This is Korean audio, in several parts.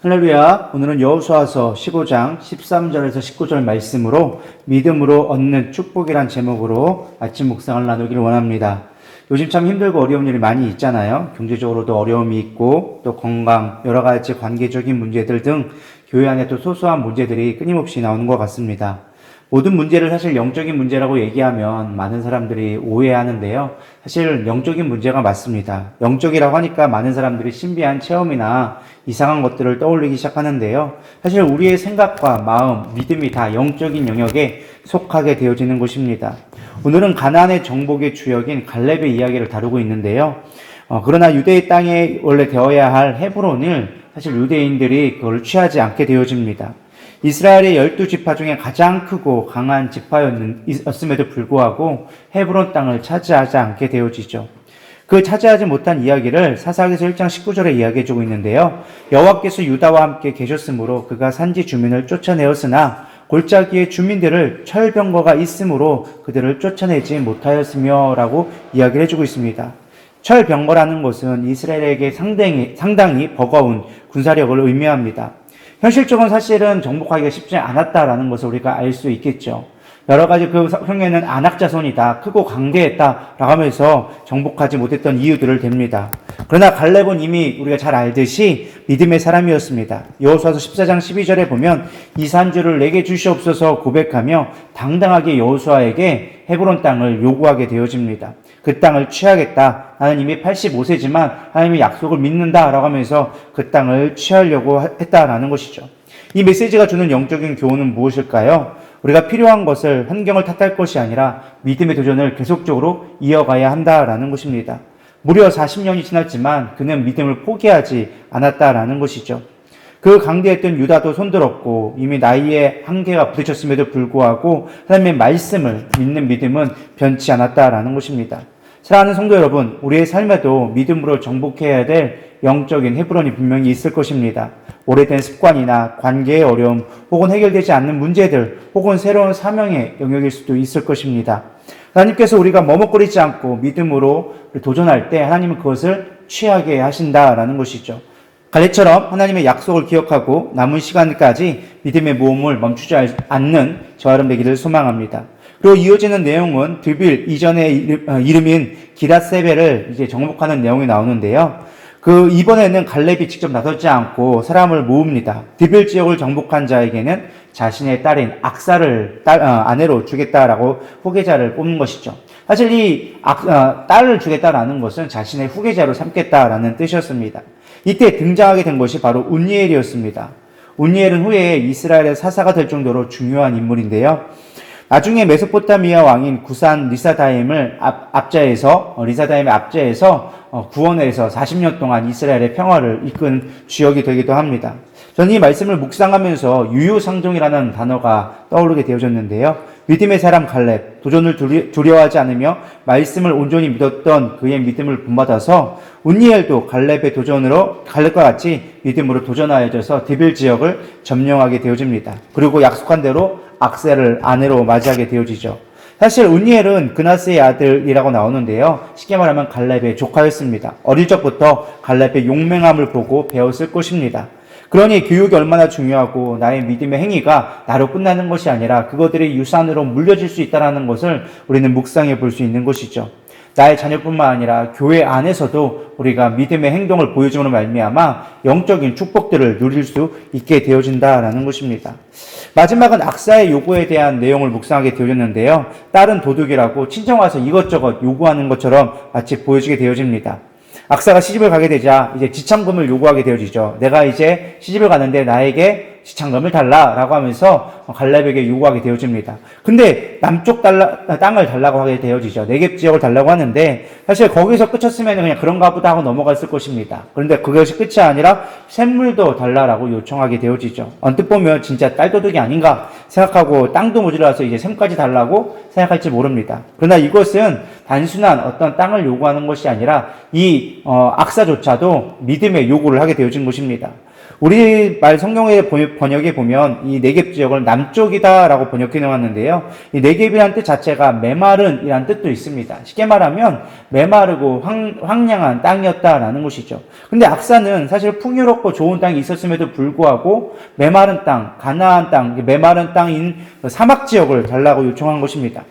할렐루야. 오늘은 여호수아서 15장 13절에서 19절 말씀으로 믿음으로 얻는 축복이란 제목으로 아침 묵상을 나누기를 원합니다. 요즘 참 힘들고 어려운 일이 많이 있잖아요. 경제적으로도 어려움이 있고 또 건강, 여러 가지 관계적인 문제들 등 교회 안에 또 소소한 문제들이 끊임없이 나오는 것 같습니다. 모든 문제를 사실 영적인 문제라고 얘기하면 많은 사람들이 오해하는데요. 사실 영적인 문제가 맞습니다. 영적이라고 하니까 많은 사람들이 신비한 체험이나 이상한 것들을 떠올리기 시작하는데요. 사실 우리의 생각과 마음, 믿음이 다 영적인 영역에 속하게 되어지는 것입니다. 오늘은 가나안의 정복의 주역인 갈렙의 이야기를 다루고 있는데요. 어, 그러나 유대의 땅에 원래 되어야 할 헤브론을 사실 유대인들이 그걸 취하지 않게 되어집니다. 이스라엘의 열두 지파 중에 가장 크고 강한 지파였음에도 불구하고 헤브론 땅을 차지하지 않게 되어지죠. 그 차지하지 못한 이야기를 사사기서 1장 19절에 이야기해주고 있는데요. 여호와께서 유다와 함께 계셨으므로 그가 산지 주민을 쫓아내었으나 골짜기의 주민들을 철병거가 있으므로 그들을 쫓아내지 못하였으며라고 이야기를 해주고 있습니다. 철병거라는 것은 이스라엘에게 상당히, 상당히 버거운 군사력을 의미합니다. 현실적으로 사실은 정복하기가 쉽지 않았다라는 것을 우리가 알 수 있겠죠. 여러 가지 그 형에는 안악자손이다, 크고 강대했다라고 하면서 정복하지 못했던 이유들을 댑니다. 그러나 갈렙은 이미 우리가 잘 알듯이 믿음의 사람이었습니다. 여호수아서 14장 12절에 보면 이 산주를 내게 주시옵소서 고백하며 당당하게 여호수아에게 헤브론 땅을 요구하게 되어집니다. 그 땅을 취하겠다. 나는 이미 85세지만 하나님의 약속을 믿는다라고 하면서 그 땅을 취하려고 했다라는 것이죠. 이 메시지가 주는 영적인 교훈은 무엇일까요? 우리가 필요한 것을 환경을 탓할 것이 아니라 믿음의 도전을 계속적으로 이어가야 한다라는 것입니다. 무려 40년이 지났지만 그는 믿음을 포기하지 않았다라는 것이죠. 그 강대했던 유다도 손들었고 이미 나이에 한계가 부딪혔음에도 불구하고 하나님의 말씀을 믿는 믿음은 변치 않았다라는 것입니다. 사랑하는 성도 여러분, 우리의 삶에도 믿음으로 정복해야 될 영적인 헤브론이 분명히 있을 것입니다. 오래된 습관이나 관계의 어려움, 혹은 해결되지 않는 문제들, 혹은 새로운 사명의 영역일 수도 있을 것입니다. 하나님께서 우리가 머뭇거리지 않고 믿음으로 도전할 때 하나님은 그것을 취하게 하신다라는 것이죠. 갈래처럼 하나님의 약속을 기억하고 남은 시간까지 믿음의 모험을 멈추지 않는 저와 여러분 되기를 소망합니다. 그리고 이어지는 내용은 드빌 이전의 어, 이름인 기라세베를 이제 정복하는 내용이 나오는데요. 그 이번에는 갈렙이 직접 나서지 않고 사람을 모읍니다. 드빌 지역을 정복한 자에게는 자신의 딸인 악사를 딸, 어, 아내로 주겠다라고 후계자를 뽑는 것이죠. 사실 이 악, 어, 딸을 주겠다라는 것은 자신의 후계자로 삼겠다라는 뜻이었습니다. 이때 등장하게 된 것이 바로 운니엘이었습니다. 운니엘은 후에 이스라엘의 사사가 될 정도로 중요한 인물인데요. 나중에 메소포타미아 왕인 구산 리사다임을 앞, 앞자에서 어, 리사다임의 앞자에서 어, 구원해서 40년 동안 이스라엘의 평화를 이끈 주역이 되기도 합니다. 저는 이 말씀을 묵상하면서 유유상종이라는 단어가 떠오르게 되어졌는데요. 믿음의 사람 갈렙, 도전을 두려워하지 않으며 말씀을 온전히 믿었던 그의 믿음을 본받아서 운니엘도 갈렙의 도전으로 갈렙과 같이 믿음으로 도전하여져서 디빌 지역을 점령하게 되어집니다. 그리고 약속한 대로 악셀을 아내로 맞이하게 되어지죠. 사실 운니엘은 그나스의 아들이라고 나오는데요. 쉽게 말하면 갈렙의 조카였습니다. 어릴 적부터 갈렙의 용맹함을 보고 배웠을 것입니다. 그러니 교육이 얼마나 중요하고 나의 믿음의 행위가 나로 끝나는 것이 아니라 그것들이 유산으로 물려질 수 있다는 것을 우리는 묵상해 볼 수 있는 것이죠. 나의 자녀뿐만 아니라 교회 안에서도 우리가 믿음의 행동을 보여주는 말미암아 영적인 축복들을 누릴 수 있게 되어진다라는 것입니다. 마지막은 악사의 요구에 대한 내용을 묵상하게 되어졌는데요. 딸은 도둑이라고 친정 와서 이것저것 요구하는 것처럼 마치 보여지게 되어집니다. 악사가 시집을 가게 되자 이제 지참금을 요구하게 되어지죠. 내가 이제 시집을 가는데 나에게 지참금을 달라라고 하면서 갈렙에게 요구하게 되어집니다. 근데 남쪽 달라, 땅을 달라고 하게 되어지죠. 내갭 지역을 달라고 하는데 사실 거기서 끝쳤으면 그냥 그런가 보다 하고 넘어갔을 것입니다. 그런데 그것이 끝이 아니라 샘물도 달라라고 요청하게 되어지죠. 언뜻 보면 진짜 딸도둑이 아닌가 생각하고 땅도 모자라서 이제 샘까지 달라고 생각할지 모릅니다. 그러나 이것은 단순한 어떤 땅을 요구하는 것이 아니라 이 어, 악사조차도 믿음의 요구를 하게 되어진 것입니다. 우리 말 성경의 번- 번역에 보면 이 네겝 지역을 남쪽이다라고 번역해 놓았는데요. 이 네겝이라는 뜻 자체가 메마른이라는 뜻도 있습니다. 쉽게 말하면 메마르고 황, 황량한 땅이었다라는 것이죠. 근데 악사는 사실 풍요롭고 좋은 땅이 있었음에도 불구하고 메마른 땅, 가나안 땅, 메마른 땅인 그 사막 지역을 달라고 요청한 것입니다.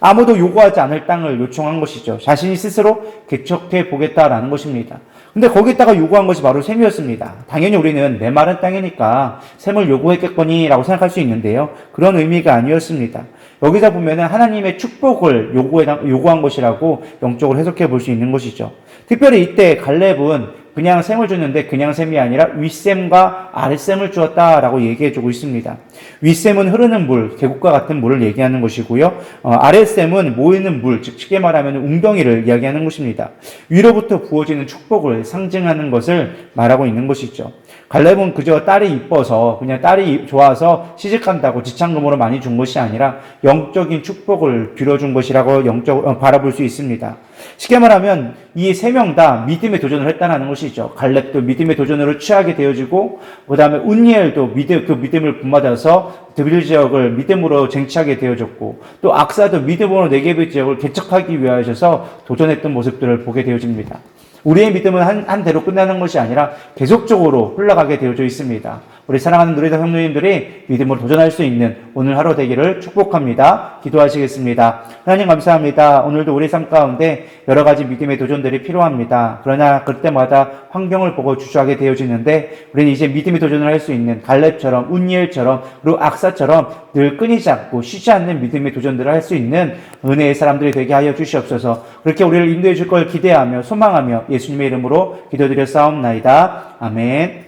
아무도 요구하지 않을 땅을 요청한 것이죠. 자신이 스스로 개척해 보겠다라는 것입니다. 근데 거기다가 요구한 것이 바로 셈이었습니다. 당연히 우리는 메마른 땅이니까 셈을 요구했겠거니라고 생각할 수 있는데요. 그런 의미가 아니었습니다. 여기서 보면은 하나님의 축복을 요구해, 요구한 것이라고 영적으로 해석해 볼 수 있는 것이죠. 특별히 이때 갈렙은 그냥 셈을 줬는데 그냥 셈이 아니라 윗셈과 아랫셈을 주었다라고 얘기해 주고 있습니다. 윗셈은 흐르는 물, 계곡과 같은 물을 얘기하는 것이고요. 어, 아랫셈은 모이는 물, 즉 쉽게 말하면 웅덩이를 이야기하는 것입니다. 위로부터 부어지는 축복을 상징하는 것을 말하고 있는 것이죠. 갈렙은 그저 딸이 이뻐서 그냥 딸이 좋아서 시집간다고 지창금으로 많이 준 것이 아니라 영적인 축복을 빌어준 것이라고 영적 어, 바라볼 수 있습니다. 쉽게 말하면 이 세 명 다 믿음의 도전을 했다는 것이죠. 갈렙도 믿음의 도전으로 취하게 되어지고 그다음에 운니엘도 믿음 그 믿음을 본받아서 드빌 지역을 믿음으로 쟁취하게 되어졌고 또 악사도 믿음으로 네게비 지역을 개척하기 위하여서 도전했던 모습들을 보게 되어집니다. 우리의 믿음은 한, 한 대로 끝나는 것이 아니라 계속적으로 흘러가게 되어져 있습니다. 우리 사랑하는 누리다 형님들이 믿음으로 도전할 수 있는 오늘 하루 되기를 축복합니다. 기도하시겠습니다. 하나님 감사합니다. 오늘도 우리 삶 가운데 여러 가지 믿음의 도전들이 필요합니다. 그러나 그때마다 환경을 보고 주저하게 되어지는데 우리는 이제 믿음의 도전을 할 수 있는 갈렙처럼 운니엘처럼 그리고 악사처럼 늘 끊이지 않고 쉬지 않는 믿음의 도전들을 할 수 있는 은혜의 사람들이 되게 하여 주시옵소서. 그렇게 우리를 인도해 줄 걸 기대하며 소망하며 예수님의 이름으로 기도드려 싸움나이다. 아멘.